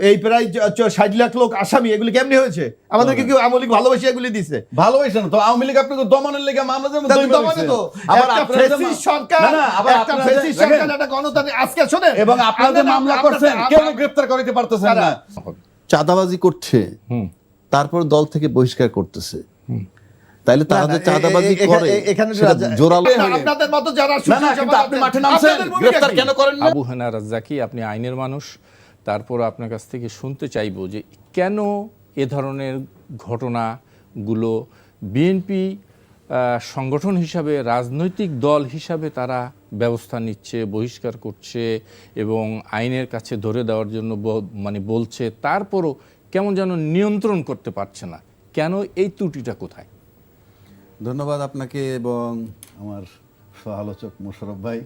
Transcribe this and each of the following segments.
এই প্রায় ষাট লাখ লোক আসামি এগুলি কেমনি হয়েছে? আমাদেরকে কেউ আমলিক ভালোবাসি এগুলি দিছে। ভালোবাসে না তো আওয়ামী লীগ আপনাকে দমনের লেগে মামলা যেমন তা দমন। তো। একটা ফ্যাসিস্ট সরকার না, না, আবার একটা ফ্যাসিস্ট সরকার একটা গণতান্ত্রিক আজকে শোনেন এবং আপনারা- মামলা করছেন কেউ গ্রেফতার করতে পারতেছেন না? চাঁদাবাজি করছে তারপর দল থেকে বহিষ্কার করতেছে। তাইলে যে চাঁদাবাজি করে এখানে জোরালো আপনাদের মতো যারা না না কিন্তু আপনি মাঠে নামছেন। গ্রেফতার কেন করেন না? আবু হেনা রাজ্জাকি আপনি আইনের মানুষ। তারপর আপনার কাছ থেকে শুনতে চাইব যে কেন এ ধরনের ঘটনাগুলো বিএনপি সংগঠন হিসাবে, রাজনৈতিক দল হিসাবে তারা ব্যবস্থা নিচ্ছে, বহিষ্কার করছে এবং আইনের কাছে ধরে দেওয়ার জন্য মানে বলছে, তারপরও কেমন যেন নিয়ন্ত্রণ করতে পারছে না। কেন এই ত্রুটিটা কোথায়? ধন্যবাদ আপনাকে এবং আমার সহ আলোচক মোশারফ ভাই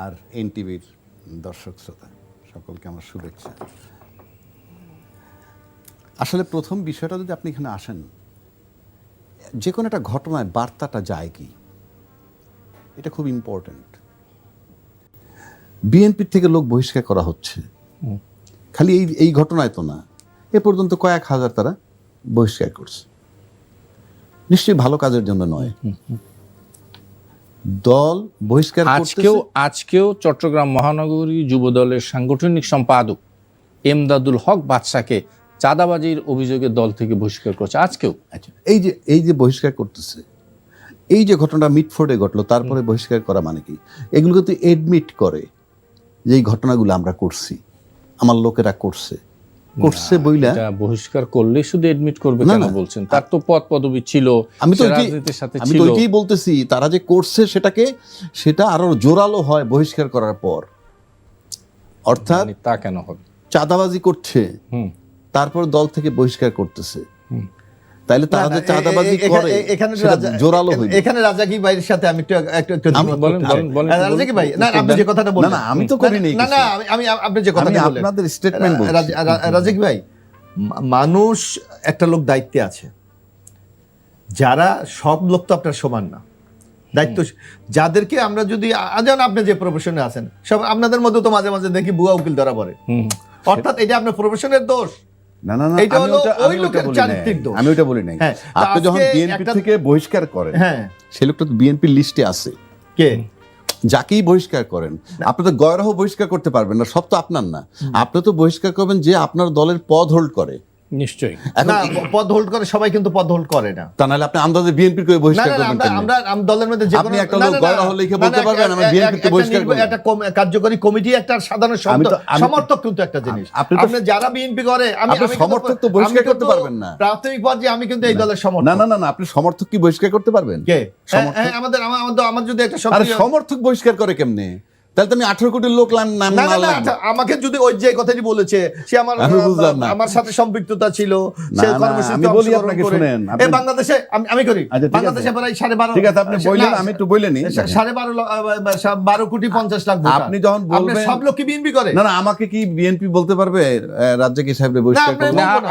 আর এনটিভির দর্শক শ্রোতা। সকলকে আমার শুভেচ্ছা। আসলে প্রথম বিষয়টা যদি আপনি এখানে আসেন যে কোনো একটা ঘটনায় বার্তাটা যায় কি? এটা খুব ইম্পর্ট্যান্ট বিএনপির থেকে লোক বহিষ্কার করা হচ্ছে। খালি এই এই ঘটনায় তো না। এ পর্যন্ত কয়েক হাজার তারা বহিষ্কার করছে। নিশ্চয়ই ভালো কাজের জন্য নয়। দল বহিষ্কার আজকেও আজকেও চট্টগ্রাম মহানগরী যুব দলের সাংগঠনিক সম্পাদক এমদাদুল হক বাদশাকে চাঁদাবাজির অভিযোগে দল থেকে বহিষ্কার করছে। আজকেও। আচ্ছা এই যে এই যে বহিষ্কার করতেছে এই যে ঘটনাটা মিটফোর্ডে ঘটলো তারপরে বহিষ্কার করা মানে কি? এগুলো কিন্তু এডমিট করে যে এই ঘটনাগুলো আমরা করছি আমার লোকেরা করছে। করছে বইলা বহিষ্কার করলে শুধু এডমিট করবে কেন বলছেন? তার তো পদ পদবি ছিল আমি তো রাজনীতির সাথে আমি তো ওইটাই বলতেছি তারা যে করছে সেটাকে সেটা আরও জোরালো হয় বহিষ্কার করার পর। অর্থাৎ মানে তা কেন হবে? চাঁদাবাজি করছে। হুম। তারপর দল থেকে বহিষ্কার করতেছে। তাইলে তারা যে চাঁদাবাজি করে এখানে রাজা- জোরালো হইল। এখানে রাজাকি ভাইয়ের সাথে আমি একটু একটু একটু বলেন, বলেন, বলেন, হ্যাঁ, রাজাকি ভাই না আপনি যে কথাটা না বললেন। না আমি তো করিনি না না আমি আপনি যে কথাটা আমি বললেন। আপনাদের statement বলছি। রাজ- রাজাকি ভাই মানুষ একটা লোক দায়িত্বে আছে। যারা সব লোক তো আপনার সমান না। দায়িত্ব যাদেরকে আমরা যদি যেমন আপনি যে প্রফেশনে আছেন সব আপনাদের মধ্যে তো মাঝে মাঝে দেখি বুয়া উকিল ধরা পড়ে। অর্থাৎ এটা আপনার প্রফেশনের দোষ। না না না আমি ওটা- আমি ওটা বলি নাই। আমি ওটা বলি নাই। আপনি যখন বিএনপি থেকে বহিষ্কার করেন হ্যাঁ। সে লোকটা তো বিএনপির লিস্টে আছে। কে? যাকেই বহিষ্কার করেন আপনি তো গয়রাহ বহিষ্কার করতে পারবেন না সব তো আপনার না। আপনি তো বহিষ্কার করবেন যে আপনার দলের পদ হোল্ড করে। নিশ্চয়ই। না পদ হোল্ড করে সবাই কিন্তু পদ হোল্ড করে না। তা নাহলে আপনি আন্দাজে বিএনপির করে না বহিষ্কার করবেন আমরা আমরা দলের মধ্যে যে আপনি একটা লোক গয়রা হলে বলতে পারবেন, আমি বিএনপি একটা বহিষ্কার করব। একটা কার্যকরী কমিটি একটা সাধারণ সমর্থক কিন্তু একটা জিনিস। আপনি তো- যারা বিএনপি করে আমি আপনি আমি সমর্থক তো বহিষ্কার করতে পারবেন না। প্রাথমিক পর্যায়ে আমি কিন্তু এই দলের না সমর্থক। না না না আপনি সমর্থক কি বহিষ্কার করতে পারবেন? কে? হ্যাঁ, সমর্থক? হ্যাঁ, আমাদের আমাদের- আমার যদি একটা সমর্থক বহিষ্কার করে কেমনে? তাহলে তো আমি আঠারো কোটি লোক লাম- নাম না না না আমাকে যদি ওই যে কথাটি বলেছে সে আমার। আমার সাথে সম্পৃক্ততা ছিল সে না, না, আমি বলি আপনাকে শুনেন, বাংলাদেশে আমি আমি করি। আচ্ছা। বাংলাদেশে প্রায় সাড়ে বারো ঠিক আছে আপনি বললেন আমি একটু বললেনি সাড়ে বারো বারো কোটি পঞ্চাশ লাখ আপনি যখন বলবেন- সব লোক কি বিএনপি করে। না না আমাকে কি বিএনপি বলতে পারবে? রাজ্যে কি সাহেব বহিষ্কার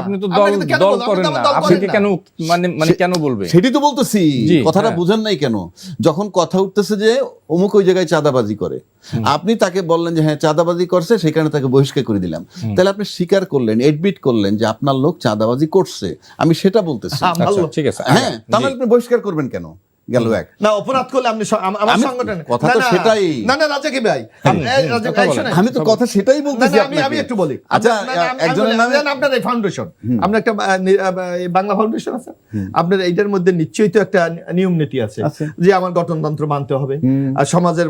আপনি তো দল দল করেন না। আপনি করেন কেন মানে মানে কেন বলবে? সেটি তো বলতেছি। কথাটা হ্যাঁ। বুঝেন নাই কেন? যখন কথা উঠতেছে যে অমুক ওই জায়গায় চাঁদাবাজি করে আপনি তাকে বললেন যে হ্যাঁ চাঁদাবাজি করছে সেখানে তাকে বহিষ্কার করে দিলাম। তাহলে আপনি স্বীকার করলেন এডমিট করলেন যে আপনার লোক চাঁদাবাজি করছে। আমি সেটা বলতেছি। আমার আচ্ছা ঠিক আছে। হ্যাঁ তাহলে আপনি বহিষ্কার করবেন কেন? গেল এক। না অপরাধ করলে আপনি আমার আমি- সংগঠন কথা তো সেটাই। না না রাজা কি ভাই? আম-। শোনেন। আমি তো কথা সেটাই বলতেছি আমি আমি একটু বলি। আচ্ছা একজনের নামে জানেন আপনার এই ফাউন্ডেশন আপনার একটা বাংলা ফাউন্ডেশন আছে। আপনার এইটার মধ্যে নিশ্চয়ই তো একটা নিয়ম নীতি আছে। যে আমার গঠনতন্ত্র মানতে হবে। আর সমাজের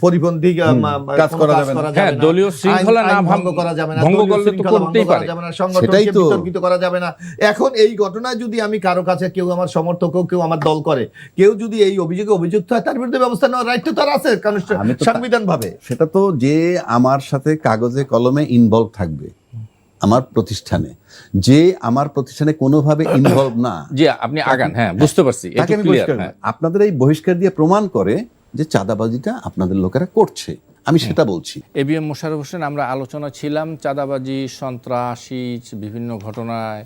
পরিপন্থী কাজ করা যাবে না। হ্যাঁ, দলীয় শৃঙ্খলা না ভঙ্গ করা যাবে না। ভঙ্গ করলে তো করতেই পারে। যাবে না। সেটাই সংগঠনকে বিতর্কিত করা যাবে না। এখন এই ঘটনায় যদি আমি কারও কাছে কেউ আমার সমর্থক কেউ আমার দল করে কেউ যদি এই অভিযোগে অভিযুক্ত হয় তার বিরুদ্ধে ব্যবস্থা নেওয়ার রাইট তো তার আছে কারণ সংবিধান ভাবে সেটা তো যে আমার সাথে কাগজে কলমে ইনভলভ থাকবে আমার প্রতিষ্ঠানে। যে আমার প্রতিষ্ঠানে কোনোভাবে ইনভলভ না জি আপনি আগান হ্যাঁ বুঝতে পারছি হ্যাঁ করব। আপনাদের এই বহিষ্কার দিয়ে প্রমাণ করে যে চাঁদাবাজিটা আপনাদের লোকেরা করছে। আমি সেটা বলছি। এবিএম মোশারফ হোসেন আমরা আলোচনা ছিলাম চাঁদাবাজি সন্ত্রাসী বিভিন্ন ঘটনায়।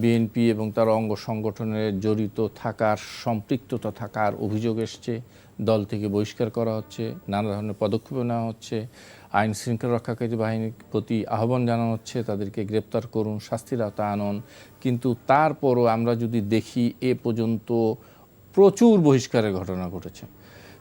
বিএনপি এবং তার অঙ্গ সংগঠনের জড়িত থাকার, সম্পৃক্ততা থাকার অভিযোগ এসছে। দল থেকে বহিষ্কার করা হচ্ছে, নানা ধরনের পদক্ষেপ নেওয়া হচ্ছে। আইন শৃঙ্খলা রক্ষাকারী বাহিনীর প্রতি আহ্বান জানানো হচ্ছে, তাদেরকে গ্রেপ্তার করুন শাস্তির আওতায় আনুন। কিন্তু তারপরও আমরা যদি দেখি, এ পর্যন্ত প্রচুর বহিষ্কারের ঘটনা ঘটেছে।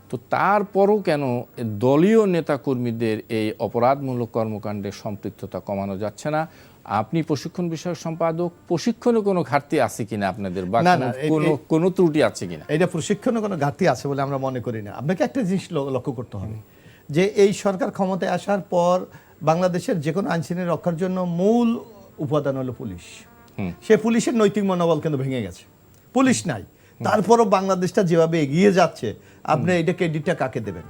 তো তারপরও কেন দলীয় নেতাকর্মীদের এই অপরাধমূলক কর্মকাণ্ডে সম্পৃক্ততা কমানো যাচ্ছে না? আপনি প্রশিক্ষণ বিষয়ক সম্পাদক প্রশিক্ষণে কোনো ঘাটতি আছে কিনা আপনাদের? বা কোনো- কোনো ত্রুটি আছে কিনা? এটা প্রশিক্ষণে কোনো ঘাটতি আছে বলে আমরা মনে করি না। আপনাকে একটা জিনিস লক্ষ্য করতে হবে। যে এই সরকার ক্ষমতায় আসার পর বাংলাদেশের যে কোনো আইনশৃঙ্খলা রক্ষার জন্য মূল উপাদান হলো পুলিশ। সে পুলিশের নৈতিক মনোবল কিন্তু ভেঙে গেছে। পুলিশ নাই। তারপরও বাংলাদেশটা যেভাবে এগিয়ে যাচ্ছে আপনি এটা ক্রেডিটটা কাকে দেবেন?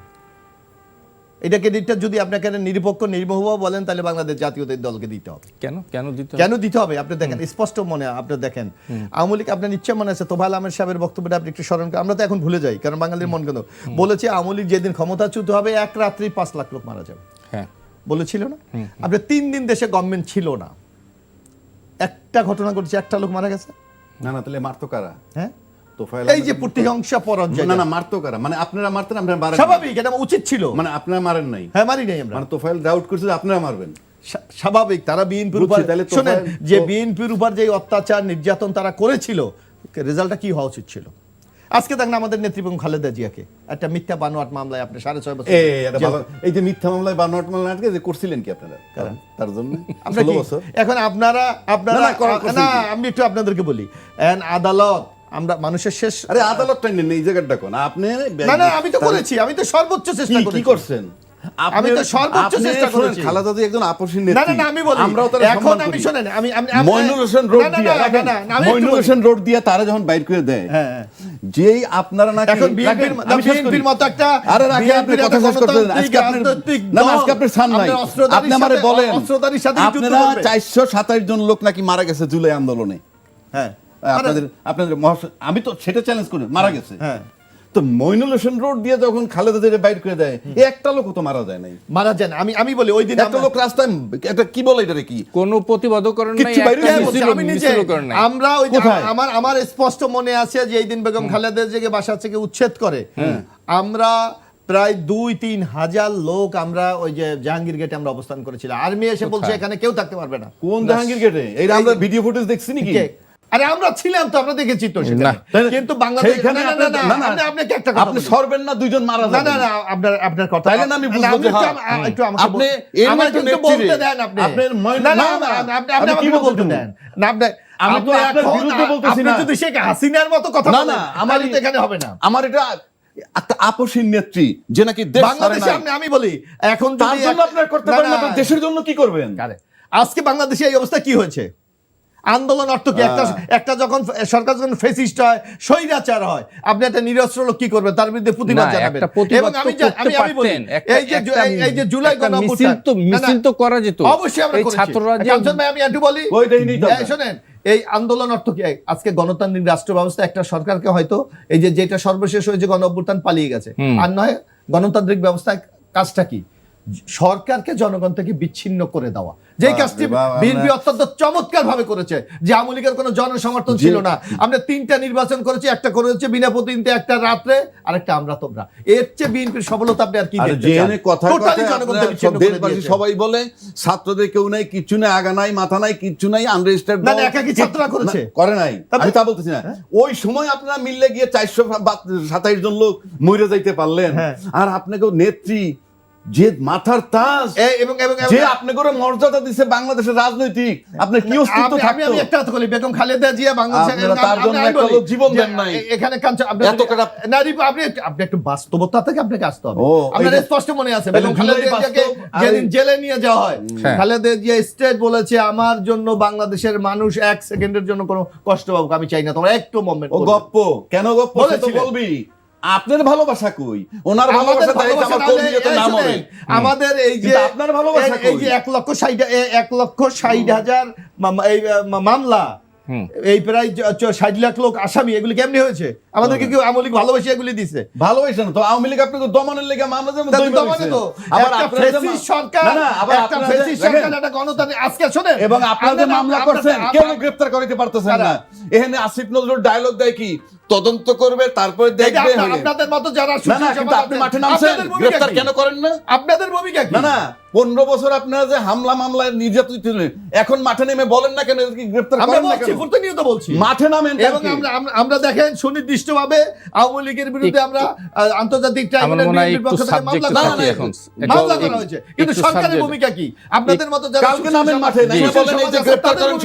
এটা ক্রেডিটটা যদি আপনাকে নিরপেক্ষ নির্মোহ বলেন তাহলে বাংলাদেশ জাতীয়তাবাদী দলকে দিতে হবে। কেন? কেন দিতে হবে? কেন দিতে হবে? আপনি দেখেন স্পষ্ট মনে আপনি দেখেন আওয়ামী লীগ আপনার নিশ্চয় মনে আছে তোফাল আহমেদ সাহেবের বক্তব্যটা আপনি একটু স্মরণ করেন। আমরা তো এখন ভুলে যাই কারণ বাঙালির মন কেন? বলেছে আওয়ামী লীগ যেদিন ক্ষমতাচ্যুত হবে এক রাত্রি পাঁচ লাখ লোক মারা যাবে। হ্যাঁ। বলেছিল না? আপনার তিন দিন দেশে গভর্নমেন্ট ছিল না। একটা ঘটনা ঘটেছে একটা লোক মারা গেছে। না না তাহলে মারতো কারা? হ্যাঁ? এই যে প্রতিহিংসা পরাজয় না না মারতো কারা? মানে আপনারা মারতেন আপনারা মারেন স্বাভাবিক এটা উচিত ছিল। মানে আপনারা মারেন নাই। হ্যাঁ মারি নাই আমরা। মানে তোফায়েল ডাউট করছে আপনারা মারবেন। স্বাভাবিক তারা বিএনপির উপর শোনেন যে বিএনপির উপর যে অত্যাচার নির্যাতন তারা করেছিল রেজাল্টটা কি হওয়া উচিত ছিল? আজকে দেখেন আমাদের নেতৃত্ব খালেদা জিয়াকে। একটা মিথ্যা বানোয়াট মামলায় আপনি সাড়ে ছয় বছর এই যে মিথ্যা মামলায় বা নট মামলা আটকে যে করছিলেন কি আপনারা? তার জন্য? এখন আপনারা আপনারা না? আমি একটু আপনাদেরকে বলি। আদালত আমরা মানুষের শেষ আরে আদালতটা নেন এই জায়গাটা কোন? আপনি না না আমি তো করেছি আমি তো সর্বোচ্চ চেষ্টা কি- কি করছেন? আমি তো সর্বোচ্চ চেষ্টা করেছি। খালেদা জিয়া একজন আপসীন না না না আমি বলি আমরাও তার এখন আমি শোনেন আমি আমি মইনুল হোসেন রোড না, না, দিয়া না, না, না, আমি মইনুল হোসেন রোড দিয়া তারা যখন বাইর করে দেয় হ্যাঁ, হ্যাঁ। যেই আপনারা নাকি এখন বিএনপির মতো একটা আরে রাখেন, আপনি কথা শেষ করতে দেন। আজকে রাজনৈতিক না, না, আজকে আপনার সান নাই। আপনি আমারে বলেন, অস্ত্রধারীর সাথে যুদ্ধ আপনারা করবে। চারশো সাতাশ জন লোক নাকি মারা গেছে জুলাই আন্দোলনে। হ্যাঁ। আপনাদের আপনাদের আমি তো সেটা চ্যালেঞ্জ করি মারা গেছে। হ্যাঁ। তো মইনুল হোসেন রোড দিয়ে যখন খালেদা জিয়া বাইর করে দেয় একটা লোক তো মারা যায় নাই। মারা যান আমি আমি বলি ওই দিন একটা লোক রাস্তায় একটা কি বলে এটা কি? কোনো প্রতিবাদ করেন নাই আমি নিজে আমরা ওই আমার আমার স্পষ্ট মনে আছে যে এই দিন বেগম খালেদা জিয়াকে বাসা থেকে উচ্ছেদ করে। আমরা প্রায় দুই তিন হাজার লোক আমরা ওই যে জাহাঙ্গীর গেটে আমরা অবস্থান করেছিলাম। আর্মি এসে বলছে এখানে কেউ থাকতে পারবে না। কোন জাহাঙ্গীর গেটে এই আমরা ভিডিও ফুটেজ দেখছি নাকি? কে? আরে আমরা ছিলাম তো আমরা দেখেছি তো। কিন্তু বাংলাদেশ না, না, না, না, না, আপনি আপনাকে একটা আপনি সরবেন না দুইজন মারা না না না আপনার আপনার কথা তাইলে আমি বুঝব যে একটু হ্যাঁ, আমাকে আপনি বলতে দেন আপনি আপনার না না আপনি আপনি কি বলতে দেন না আপনি আমি তো আপনার বিরুদ্ধে বলতেছি আপনি না। যদি শেখ হাসিনার মতো কথা না, না, আমার- এখানে হবে না আমার এটা আপসীন নেত্রী যে নাকি দেশ বাংলাদেশে আমি বলি এখন যদি আপনার করতে পারেন দেশের জন্য কি করবেন আজকে বাংলাদেশে এই অবস্থা কি হয়েছে আন্দোলন অর্থ কি? একটা হ্যাঁ। একটা যখন সরকার যখন ফেসিস্ট হয় স্বৈরাচার হয় আপনি একটা নিরস্ত্র লোক কি করবেন? তার বিরুদ্ধে প্রতিবাদ জানাবেন। এবং আমি আমি আমি বলি এই যে এই- যে জুলাই একটা গণ মিছিল অভ্যুত্থান, তো- মিছিল তো করা যেত। অবশ্যই আমরা করেছি। ছাত্ররা কাঞ্চন ভাই আমি একটু বলি। এই এই আন্দোলন অর্থ কি? আজকে গণতান্ত্রিক রাষ্ট্র ব্যবস্থা একটা সরকারকে হয়তো এই যে যেটা সর্বশেষ হয়েছে গণ অভ্যুত্থান পালিয়ে গেছে। আর নয় গণতান্ত্রিক ব্যবস্থায় কাজটা কি? সরকারকে জনগণ থেকে বিচ্ছিন্ন করে দেওয়া। যে কাজটি বিএনপি অত্যন্ত চমৎকার ভাবে করেছে যে আওয়ামী লীগের কোনো জনসমর্থন ছিল না। আমরা তিনটা নির্বাচন করেছি একটা করেছে বিনা প্রতিনিধিতে একটা রাত্রে আরেকটা আমরা তোমরা। এর চেয়ে বিএনপির সফলতা আপনি আর কি আর দেশবাসী সবাই বলে ছাত্রদের কেউ নাই কিচ্ছু নাই আগা নাই মাথা নাই কিচ্ছু নাই আনরেজিস্টার্ড না, না, একাকী ছাত্ররা করেছে। করে নাই। আমি তা বলতেছি না। ওই সময় আপনারা মিললে গিয়ে চারশো সাতাইশ জন লোক মরে যাইতে পারলেন। হ্যাঁ। আর আপনাকেও নেত্রী যে মাথার তাজ এবং এবং যে আপনি করে মর্যাদা দিছে বাংলাদেশের রাজনৈতিক কি অস্তিত্ব থাকতো? আমি একটা কথা বলি বেগম খালেদা জিয়া তার জন্য একটা লোক জীবন দেন নাই। এখানে কাঞ্চন আপনি এত কটা- না আপনি আপনি একটু বাস্তবতা থেকে আপনাকে আসতে হবে। আপনার স্পষ্ট মনে আছে বেগম খালেদা জিয়াকে যেদিন জেলে নিয়ে যাওয়া হয় হ্যাঁ। খালেদা জিয়া স্টেট বলেছে আমার জন্য বাংলাদেশের মানুষ এক সেকেন্ডের জন্য কোনো কষ্ট পাবো আমি চাই না। তোমরা একটু মোমেন্ট ও গপ্প। কেন গপ্প? বলবি। আপনার ভালোবাসা কই? ওনার ভালোবাসা তাই আমার না কর্মী হলে- যাতে এই না মরে শোনেন, আমাদের এই যে আপনার ভালোবাসা এই- এই যে এক লক্ষ ষাট এ- এক লক্ষ ষাট হাজার এই মামলা। এই প্রায় ষাট লাখ লোক আসামি। এগুলি কেমনি হয়েছে? আমাদেরকে কেউ আমলিক ভালোবাসে এগুলি দিছে। ভালোবাসা না তো আওয়ামী লীগ আপনাকে দমনের লেগে মামলা যেমন দমন। তো। আবার ফেসিস্ট সরকার না, না, আবার একটা আপনারা সরকার একটা গণতান্ত্রিক আজকে শোনেন। এবং আপনারা মামলা করছেন কেউ গ্রেফতার করিতে পারতেছেন না? এখানে আসিফ নজরুল ডায়লগ দেয় কি? তদন্ত করবে তারপরে দেখবে আপনাদের মতো যারা না না কিন্তু আপনি মাঠে নামছেন। গ্রেফতার কেন করেন না? আপনাদের ভূমিকা কি? না না পনেরো বছর আপনারা যে হামলা মামলায় নির্যাতিত এখন মাঠে নেমে বলেন না কেন এদেরকে গ্রেফতার করেন না বলছি কেন? প্রতিনিয়ত বলছি। মাঠে নামেন এবং আমরা আমরা- দেখেন সুনির্দিষ্টভাবে আওয়ামী লীগের বিরুদ্ধে আমরা আন্তর্জাতিক আমার ট্রাইব্যুনাল বিএনপির একটু পক্ষ থেকে মামলা করা এখন। মামলা করা হয়েছে। কিন্তু সরকারের ভূমিকা কি? আপনাদের মতো যারা কালকে নামেন মাঠে, বলেন এই যে গ্রেফতার করেন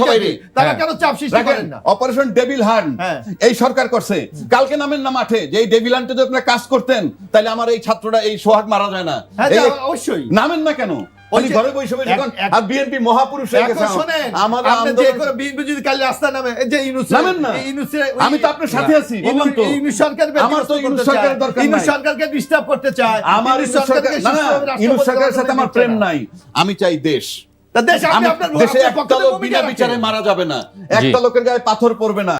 তারা। কেন চাপ সৃষ্টি করেন না? অপারেশন ডেভিল হ্যাঁ। এই সরকার করছে কালকে নামেন না মাঠে যে এই ডেভিলান্টে যদি আপনারা কাজ করতেন তাহলে আমার এই ছাত্রটা এই সোহাগ মারা যায় না। হ্যাঁ অবশ্যই। নামেন না কেন? উনি ঘরে বসে বসে এক- এখন এক- আর বিএনপি মহাপুরুষ হয়ে গেছে এখন শোনেন, আমার আপনি যে আন্দোলন- বিএনপি যদি কাল রাস্তা নামে যে ইউনুস নামেন না। এই আমি তো আপনার সাথে আছি, ইউনু- তো। ইউনুস সরকার আমার তো ইউনুস সরকারের দরকার ইউনুস সরকারকে ডিস্টার্ব করতে চায়। আমার ইউনুস ইউনুস সরকার সরকারকে না না সুষ্ঠুভাবে রাষ্ট্র ইউনুস সরকারের সাথে আমার প্রেম নাই। আমি চাই দেশ। তা দেশ একটা লোক বিনা বিচারে মারা যাবে না। একটা লোকের গায়ে পাথর পড়বে না।